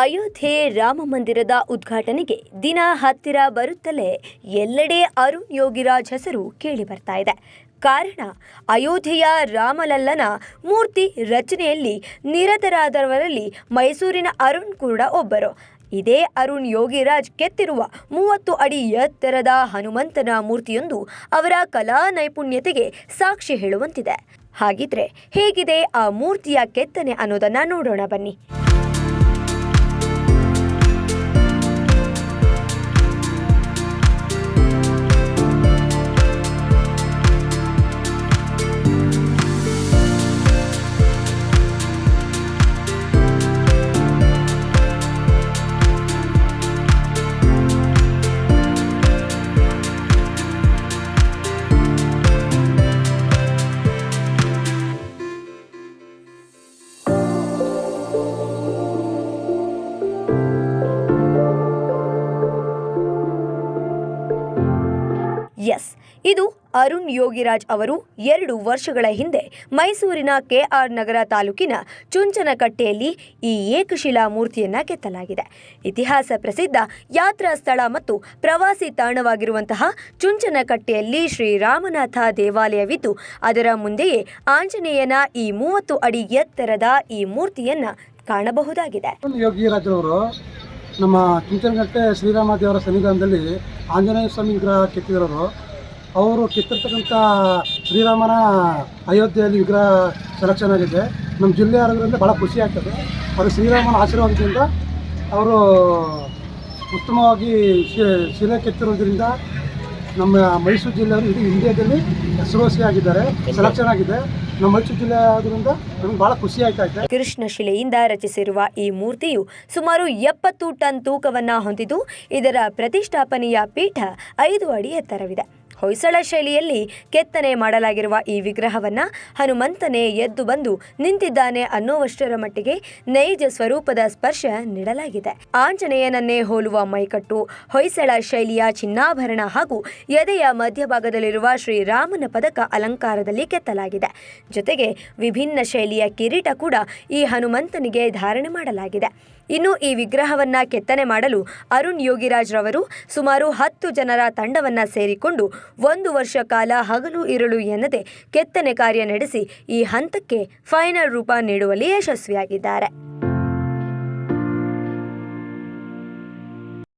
ಅಯೋಧ್ಯೆ ರಾಮ ಮಂದಿರದ ಉದ್ಘಾಟನೆಗೆ ದಿನ ಹತ್ತಿರ ಬರುತ್ತಲೇ ಎಲ್ಲೆಡೆ ಅರುಣ್ ಯೋಗಿರಾಜ್ ಹೆಸರು ಕೇಳಿ ಬರ್ತಾ ಇದೆ. ಕಾರಣ, ಅಯೋಧ್ಯೆಯ ರಾಮಲಲ್ಲನ ಮೂರ್ತಿ ರಚನೆಯಲ್ಲಿ ನಿರತರಾದವರಲ್ಲಿ ಮೈಸೂರಿನ ಅರುಣ್ ಕೂಡ ಒಬ್ಬರು. ಇದೇ ಅರುಣ್ ಯೋಗಿರಾಜ್ ಕೆತ್ತಿರುವ ಮೂವತ್ತು ಅಡಿ ಎತ್ತರದ ಹನುಮಂತನ ಮೂರ್ತಿಯೊಂದು ಅವರ ಕಲಾ ನೈಪುಣ್ಯತೆಗೆ ಸಾಕ್ಷಿ ಹೇಳುವಂತಿದೆ. ಹಾಗಿದ್ರೆ ಹೇಗಿದೆ ಆ ಮೂರ್ತಿಯ ಕೆತ್ತನೆ ಅನ್ನೋದನ್ನ ನೋಡೋಣ ಬನ್ನಿ. ಎಸ್ ಇದು ಅರುಣ್ ಯೋಗಿರಾಜ್ ಅವರು ಎರಡು ವರ್ಷಗಳ ಹಿಂದೆ ಮೈಸೂರಿನ ಕೆಆರ್ ನಗರ ತಾಲೂಕಿನ ಚುಂಚನಕಟ್ಟೆಯಲ್ಲಿ ಈ ಏಕಶಿಲಾ ಮೂರ್ತಿಯನ್ನ ಕೆತ್ತಲಾಗಿದೆ. ಇತಿಹಾಸ ಪ್ರಸಿದ್ಧ ಯಾತ್ರಾ ಸ್ಥಳ ಮತ್ತು ಪ್ರವಾಸಿ ತಾಣವಾಗಿರುವಂತಹ ಚುಂಚನಕಟ್ಟೆಯಲ್ಲಿ ಶ್ರೀರಾಮನಾಥ ದೇವಾಲಯವಿದ್ದು, ಅದರ ಮುಂದೆಯೇ ಆಂಜನೇಯನ ಈ ಮೂವತ್ತು ಅಡಿ ಎತ್ತರದ ಈ ಮೂರ್ತಿಯನ್ನ ಕಾಣಬಹುದಾಗಿದೆ. ನಮ್ಮ ಕಿಂಚನಗಟ್ಟೆ ಶ್ರೀರಾಮ ದೇವರ ಸನ್ನಿಧಾನದಲ್ಲಿ ಆಂಜನೇಯ ಸ್ವಾಮಿ ವಿಗ್ರಹ ಕೆತ್ತಿರೋರು. ಅವರು ಕೆತ್ತಿರ್ತಕ್ಕಂಥ ಶ್ರೀರಾಮನ ಅಯೋಧ್ಯೆಯಲ್ಲಿ ವಿಗ್ರಹ ಸೆಲೆಕ್ಷನ್ ಆಗಿದೆ. ನಮ್ಮ ಜಿಲ್ಲೆ ಆರೋಗ್ಯದಿಂದ ಭಾಳ ಖುಷಿ ಆಗ್ತದೆ. ಅವರು ಶ್ರೀರಾಮನ ಆಶೀರ್ವಾದದಿಂದ ಅವರು ಉತ್ತಮವಾಗಿ ಶಿಲೆ ಕೆತ್ತಿರೋದ್ರಿಂದ ನಮ್ಮ ಮೈಸೂರು ಜಿಲ್ಲೆಯವರು ಇಡೀ ಇಂಡಿಯಾದಲ್ಲಿ ಹೆಸರುವಾಸಿಯಾಗಿದ್ದಾರೆ ಸೆಲೆಕ್ಷನ್ ಆಗಿದೆ. ನಮ್ಮ ಮೈಸೂರು ಜಿಲ್ಲೆ ಆದ್ರಿಂದ ನಮ್ಗೆ ಭಾಳ ಖುಷಿ ಆಯ್ತಾ ಇದೆ. ಕೃಷ್ಣ ಶಿಲೆಯಿಂದ ರಚಿಸಿರುವ ಈ ಮೂರ್ತಿಯು ಸುಮಾರು ಎಪ್ಪತ್ತು ಟನ್ ತೂಕವನ್ನ ಹೊಂದಿದ್ದು, ಇದರ ಪ್ರತಿಷ್ಠಾಪನೆಯ ಪೀಠ ಐದು ಅಡಿ ಎತ್ತರವಿದೆ. ಹೊಯ್ಸಳ ಶೈಲಿಯಲ್ಲಿ ಕೆತ್ತನೆ ಮಾಡಲಾಗಿರುವ ಈ ವಿಗ್ರಹವನ್ನ ಹನುಮಂತನೇ ಎದ್ದು ಬಂದು ನಿಂತಿದ್ದಾನೆ ಅನ್ನೋವಷ್ಟರ ಮಟ್ಟಿಗೆ ನೈಜ ಸ್ವರೂಪದ ಸ್ಪರ್ಶ ನೀಡಲಾಗಿದೆ. ಆಂಜನೇಯನನ್ನೇ ಹೋಲುವ ಮೈಕಟ್ಟು, ಹೊಯ್ಸಳ ಶೈಲಿಯ ಚಿನ್ನಾಭರಣ ಹಾಗೂ ಎದೆಯ ಮಧ್ಯಭಾಗದಲ್ಲಿರುವ ಶ್ರೀರಾಮನ ಪದಕ ಅಲಂಕಾರದಲ್ಲಿ ಕೆತ್ತಲಾಗಿದೆ. ಜೊತೆಗೆ ವಿಭಿನ್ನ ಶೈಲಿಯ ಕಿರೀಟ ಕೂಡ ಈ ಹನುಮಂತನಿಗೆ ಧಾರಣೆ ಮಾಡಲಾಗಿದೆ. ಇನ್ನು ಈ ವಿಗ್ರಹವನ್ನ ಕೆತ್ತನೆ ಮಾಡಲು ಅರುಣ್ ಯೋಗಿರಾಜ್ ರವರು ಸುಮಾರು ಹತ್ತು ಜನರ ತಂಡವನ್ನ ಸೇರಿಕೊಂಡು ಒಂದು ವರ್ಷ ಕಾಲ ಹಗಲು ಇರಳು ಎನ್ನದೆ ಕೆತ್ತನೆ ಕಾರ್ಯ ನಡೆಸಿ ಈ ಹಂತಕ್ಕೆ ಫೈನಲ್ ರೂಪ ನೀಡುವಲ್ಲಿ ಯಶಸ್ವಿಯಾಗಿದ್ದಾರೆ.